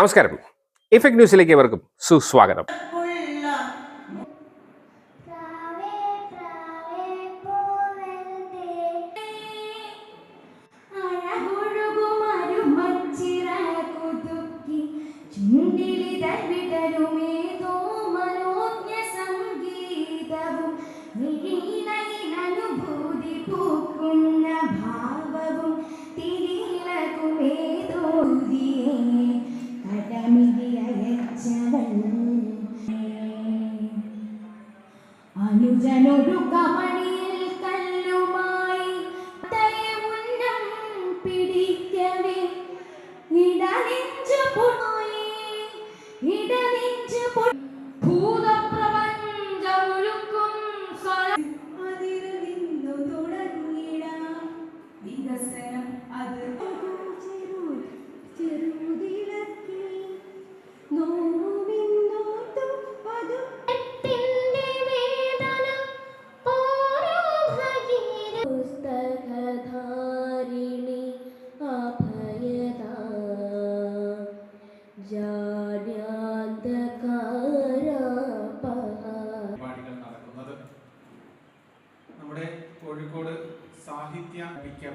നമസ്കാരം. ഇഫക്ട് ന്യൂസിലേക്ക് ഏവർക്കും സുസ്വാഗതം.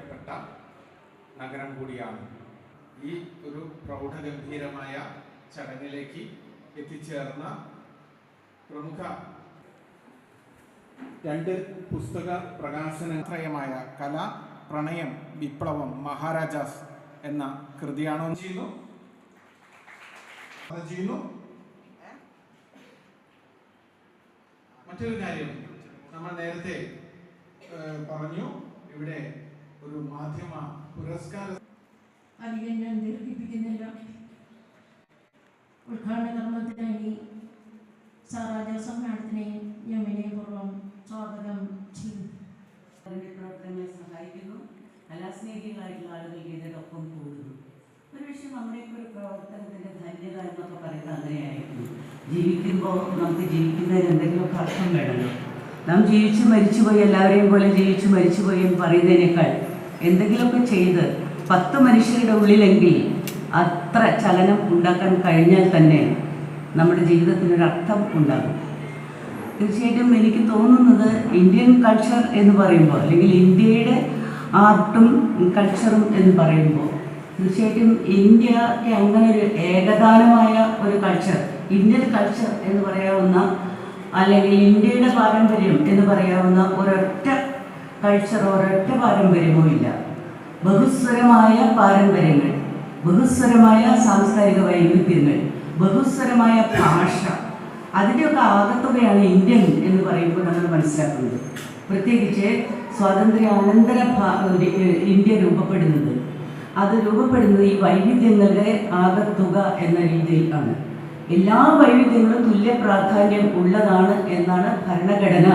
സാഹിത്യപിക്കപ്പെട്ട നഗരം കൂടിയാണ്. ഈ ഒരു പ്രൗഢഗംഭീരമായ ചടങ്ങിലേക്ക് എത്തിച്ചേർന്ന പ്രമുഖ രണ്ട് പുസ്തക പ്രകാശനത്രയമായ കല പ്രണയം വിപ്ലവം മഹാരാജാസ് എന്ന കൃതിയാണോ ചെയ്യുന്നു. ചെയ്യുന്നു. മറ്റൊരു കാര്യം നമ്മൾ നേരത്തെ പറഞ്ഞു. ഇവിടെ ഒരു മാധ്യമ പുരസ്കാര അധികം ഞാൻ ദീർഘിപ്പിക്കുന്നില്ല. ഉദ്ഘാടന കർമ്മത്തിനായി സാറാജ സമ്മാനത്തിനെ ഞാൻ വിനയപൂർവം സ്വാഗതം ചെയ്തു. അതിന്റെ പ്രവർത്തനങ്ങളെ സഹായിക്കുന്നു. കലാസ്നേഹികളായിട്ടുള്ള ആളുകൾ ഇതിനൊപ്പം കൂടുന്നു. ഒരുപക്ഷെ നമ്മുടെയൊക്കെ ഒരു പ്രവർത്തനത്തിന്റെ ധന്യത എന്നൊക്കെ പറയുന്നത് അങ്ങനെയായിരുന്നു. ജീവിക്കുമ്പോൾ നമുക്ക് ജീവിക്കുന്നതിന് എന്തെങ്കിലുമൊക്കെ അർത്ഥം വേണമല്ലോ. നാം ജീവിച്ചു മരിച്ചുപോയി എല്ലാവരെയും പോലെ ജീവിച്ചു മരിച്ചുപോയി എന്ന് പറയുന്നതിനേക്കാൾ എന്തെങ്കിലുമൊക്കെ ചെയ്ത് പത്ത് മനുഷ്യരുടെ ഉള്ളിലെങ്കിൽ അത്ര ചലനം ഉണ്ടാക്കാൻ കഴിഞ്ഞാൽ തന്നെ നമ്മുടെ ജീവിതത്തിനൊരർത്ഥം ഉണ്ടാകും. തീർച്ചയായിട്ടും എനിക്ക് തോന്നുന്നത് ഇന്ത്യൻ കൾച്ചർ എന്ന് പറയുമ്പോൾ അല്ലെങ്കിൽ ഇന്ത്യയുടെ ആർട്ടും കൾച്ചറും എന്ന് പറയുമ്പോൾ തീർച്ചയായിട്ടും ഇന്ത്യയ്ക്ക് അങ്ങനെ ഒരു ഏകദാനമായ ഒരു കൾച്ചർ ഇന്ത്യൻ കൾച്ചർ എന്ന് പറയാവുന്ന അല്ലെങ്കിൽ ഇന്ത്യയുടെ പാരമ്പര്യം എന്ന് പറയാവുന്ന ഒരൊറ്റ കൾച്ചർ ഒരൊറ്റ പാരമ്പര്യമോ ഇല്ല. ബഹുസ്വരമായ പാരമ്പര്യങ്ങൾ ബഹുസ്വരമായ സാംസ്കാരിക വൈവിധ്യങ്ങൾ ബഹുസ്വരമായ ഭാഷ അതിന്റെയൊക്കെ ആകത്തുകയാണ് ഇന്ത്യൻ എന്ന് പറയുമ്പോൾ നമ്മൾ മനസ്സിലാക്കുന്നത്. പ്രത്യേകിച്ച് സ്വാതന്ത്ര്യാനന്തര ഇന്ത്യ രൂപപ്പെടുന്നത്. അത് രൂപപ്പെടുന്നത് ഈ വൈവിധ്യങ്ങളുടെ ആകത്തുക എന്ന രീതിയിൽ ആണ്. എല്ലാ വൈവിധ്യങ്ങളും തുല്യ പ്രാധാന്യം ഉള്ളതാണ് എന്നാണ് ഭരണഘടന.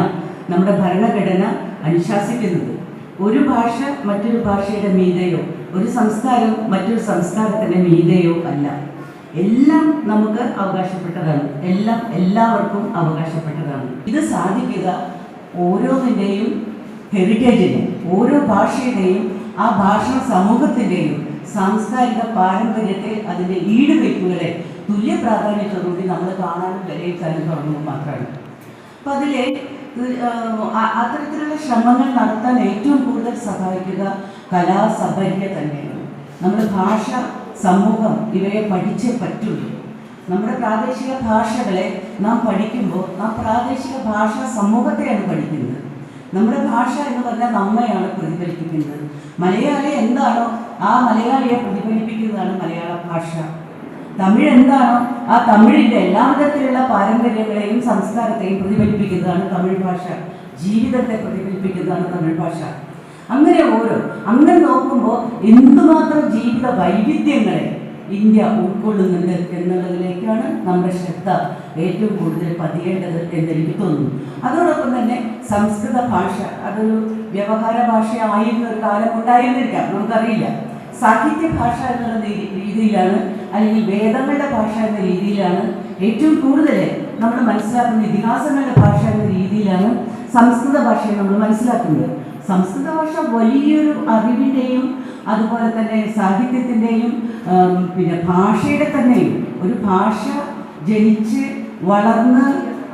നമ്മുടെ ഭരണഘടന അനുശാസിക്കുന്നത്. ഒരു ഭാഷ മറ്റൊരു ഭാഷയുടെ മീതയോ ഒരു സംസ്കാരം മറ്റൊരു സംസ്കാരത്തിന്റെ മീതയോ അല്ല. എല്ലാം നമുക്ക് അവകാശപ്പെട്ടതാണ്. എല്ലാം എല്ലാവർക്കും അവകാശപ്പെട്ടതാണ്. ഇത് സാധിക്കുക ഓരോന്നിന്റെയും ഹെറിറ്റേജിനെ ഓരോ ഭാഷയുടെയും ആ ഭാഷ സമൂഹത്തിന്റെയും സാംസ്കാരിക പാരമ്പര്യത്തെ അതിന്റെ ഈടുവയ്പ്പുകളെ തുല്യ പ്രാധാന്യത്തോടുകൂടി നമ്മൾ കാണാനും വിലയിരുത്താനും തുടങ്ങുന്നത് മാത്രമാണ്. അപ്പം അതിലെ അത്തരത്തിലുള്ള ശ്രമങ്ങൾ നടത്താൻ ഏറ്റവും കൂടുതൽ സഹായിക്കുക കലാസഭയ്ക്ക് തന്നെയാണ്. നമ്മുടെ ഭാഷ സമൂഹം ഇവയെ പഠിച്ചേ പറ്റുള്ളൂ. നമ്മുടെ പ്രാദേശിക ഭാഷകളെ നാം പഠിക്കുമ്പോൾ നാം പ്രാദേശിക ഭാഷാ സമൂഹത്തെയാണ് പഠിക്കുന്നത്. നമ്മുടെ ഭാഷ എന്ന് പറഞ്ഞാൽ നമ്മയാണ് പ്രതിഫലിപ്പിക്കുന്നത്. മലയാളി എന്താണോ ആ മലയാളിയെ പ്രതിഫലിപ്പിക്കുന്നതാണ് മലയാള ഭാഷ. തമിഴ് എന്താണോ ആ തമിഴിന്റെ എല്ലാ വിധത്തിലുള്ള പാരമ്പര്യങ്ങളെയും സംസ്കാരത്തെയും പ്രതിഫലിപ്പിക്കുന്നതാണ് തമിഴ് ഭാഷ. ജീവിതത്തെ പ്രതിഫലിപ്പിക്കുന്നതാണ് തമിഴ് ഭാഷ. അങ്ങനെ ഓരോ അങ്ങനെ നോക്കുമ്പോൾ എന്തുമാത്രം ജീവിത വൈവിധ്യങ്ങളെ ഇന്ത്യ ഉൾക്കൊള്ളുന്നുണ്ട് എന്നുള്ളതിലേക്കാണ് നമ്മുടെ ശ്രദ്ധ ഏറ്റവും കൂടുതൽ പതിയേണ്ടത് എന്നെനിക്ക് തോന്നുന്നു. അതോടൊപ്പം തന്നെ സംസ്കൃത ഭാഷ അതൊരു വ്യവഹാര ഭാഷയായിരുന്ന ഒരു കാലം ഉണ്ടായിരുന്നിരിക്കാം. നമുക്കറിയില്ല. സാഹിത്യ ഭാഷ എന്നുള്ള രീതിയിലാണ് അല്ലെങ്കിൽ വേദങ്ങളുടെ ഭാഷ എന്ന രീതിയിലാണ് ഏറ്റവും കൂടുതൽ നമ്മൾ മനസ്സിലാക്കുന്ന ഇതിഹാസങ്ങളുടെ ഭാഷ എന്ന രീതിയിലാണ് സംസ്കൃത ഭാഷയെ നമ്മൾ മനസ്സിലാക്കുന്നത്. സംസ്കൃത ഭാഷ വലിയൊരു അറിവിന്റെയും അതുപോലെ തന്നെ സാഹിത്യത്തിന്റെയും പിന്നെ ഭാഷയുടെ തന്നെയും. ഒരു ഭാഷ ജനിച്ച് വളർന്ന്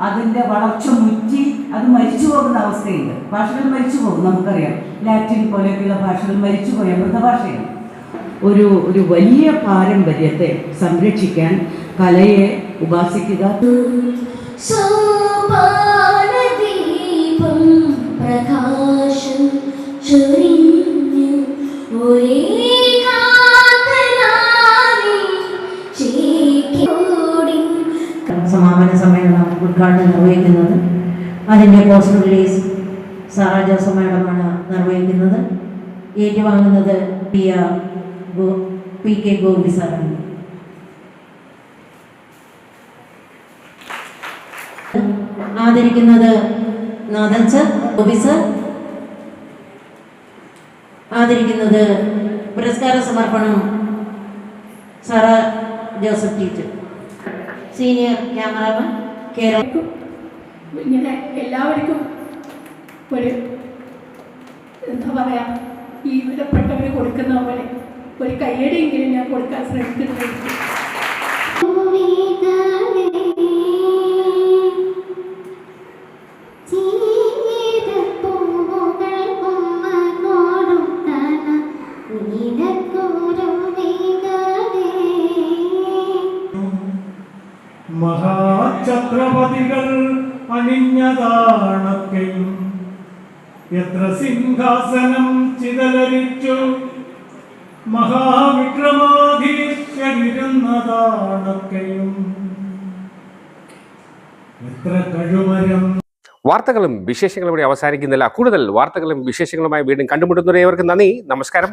അതിന്റെ വളർച്ച മുറ്റി അത് മരിച്ചു പോകുന്ന അവസ്ഥയുണ്ട്. ഭാഷകൾ മരിച്ചു പോകും നമുക്കറിയാം. ലാറ്റിൻ പോലെയൊക്കെയുള്ള ഭാഷകൾ മരിച്ചു പോയ മൃതഭാഷയാണ്. ഒരു ഒരു വലിയ പാരമ്പര്യത്തെ സംരക്ഷിക്കാൻ കലയെ ഉപാസിക്കുക. സോപാനദീപം പ്രകാശം ചൊരിഞ്ഞു ഒരേ സമാപന സമ്മേളനം ഉദ്ഘാടനം നിർവഹിക്കുന്നത് അതിന്റെ പോസ്റ്റ് റിലീസ് സാറ ജോസഫ് മാഡമാണ് നിർവഹിക്കുന്നത്. ഏറ്റുവാങ്ങുന്നത് P R go P K Gopi സാറാണ്. ആദരിക്കുന്നത് നാഥൻ ഗോപി സർ. ആദരിക്കുന്നത് പുരസ്കാര സമർപ്പണം Sara Joseph teacher. Senior cameraman Kerala ഇങ്ങനെ എല്ലാവർക്കും ഒരു എന്താ പറയാ ഈ വിധപ്പെട്ടവർ കൊടുക്കുന്ന പോലെ ഒരു കയ്യടിയെങ്കിലും ഞാൻ കൊടുക്കാൻ ശ്രമിക്കുന്നുണ്ട്. മഹാചക്രപതികൾ അണിഞ്ഞതാണൊക്കെയും. എത്ര സിംഹാസനം ചിതലരിച്ചു മഹാവിക്രമാധീശ്വരിരുന്നതാണൊക്കെയും എത്ര കഴുമരം. വാർത്തകളും വിശേഷങ്ങളും ഇവിടെ അവസാനിക്കുന്നില്ല. കൂടുതൽ വാർത്തകളും വിശേഷങ്ങളുമായി വീണ്ടും കണ്ടുമുട്ടുന്നവരെ നന്ദി. നമസ്കാരം.